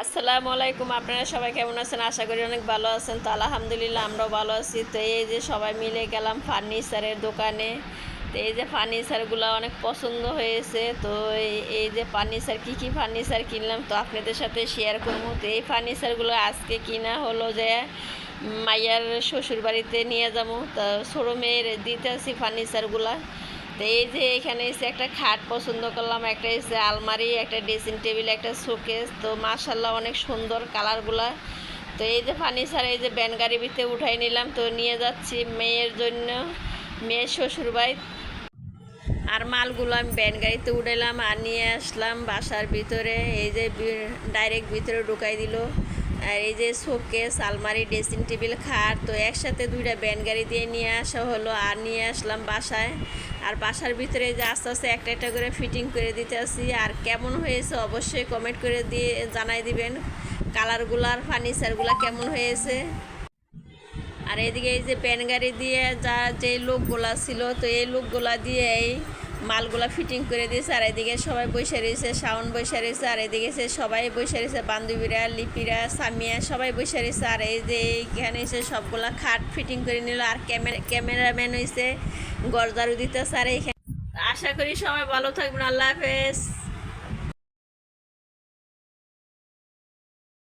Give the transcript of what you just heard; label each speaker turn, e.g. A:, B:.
A: আসসালামু আলাইকুম, আপনারা সবাই কেমন আছেন? আশা করি অনেক ভালো আছেন। তো আলহামদুলিল্লাহ আমরাও ভালো আছি। তো এই যে সবাই মিলে গেলাম ফার্নিচারের দোকানে। তো এই যে ফার্নিচারগুলো অনেক পছন্দ হয়েছে। তো এই- যে ফার্নিচার, কী কী ফার্নিচার কিনলাম, তো আপনাদের সাথে শেয়ার করব। তো এই ফার্নিচারগুলো আজকে কিনা হলো যে মাইয়ার শ্বশুর বাড়িতে নিয়ে যাব। তো ছোটো মেয়ের দিতে আসি ফার্নিচারগুলা। তো এই যে এখানে এসে একটা খাট পছন্দ করলাম, একটা এসে আলমারি, একটা ড্রেসিং টেবিল, একটা শোকেস। তো মাশাল্লাহ অনেক সুন্দর কালারগুলা। তো এই যে ফার্নিচার, এই যে ব্যান গাড়ি ভিতরে উঠাই নিলাম, তো নিয়ে যাচ্ছি মেয়ের জন্য, মেয়ের শ্বশুর বাড়ি আর মালগুলো আমি ব্যান গাড়িতে উঠাইলাম আর নিয়ে আসলাম বাসার ভিতরে। এই যে ডাইরেক্ট ভিতরে ঢুকাই দিল। আর এই যে শোকেস, আলমারি, ড্রেসিং টেবিল, খাট, তো একসাথে দুইটা ব্যান গাড়ি দিয়ে নিয়ে আসা হলো আর নিয়ে আসলাম বাসায়। আর বাসার ভিতরে যে আস্তে আস্তে একটা একটা করে ফিটিং করে দিতে আসি। আর কেমন হয়েছে অবশ্যই কমেন্ট করে দিয়ে জানাই দিবেন। কালারগুলো আর ফার্নিচারগুলো কেমন হয়েছে? আর এদিকে এই যে প্যান গাড়ি দিয়ে যা যে লোকগুলা ছিল, তো এই লোকগুলা দিয়ে এই মালগুলা ফিটিং করে দিয়েছে, আর এদিকে সবাই বসে রয়েছে, শাওন বসে রয়েছে, আর এদিকে সবাই বসে রয়েছে, বান্ধবীরা, লিপিরা, সামিয়া সবাই বসে রয়েছে, আর এই যে এইখানে এসে সবগুলা খাট ফিটিং করে নিল, আর ক্যামেরা ক্যামেরাম্যান হয়েছে গরদারু দিতেছে, আর এইখানে আশা করি সবাই ভালো থাকবেন, আল্লাহ হাফেজ।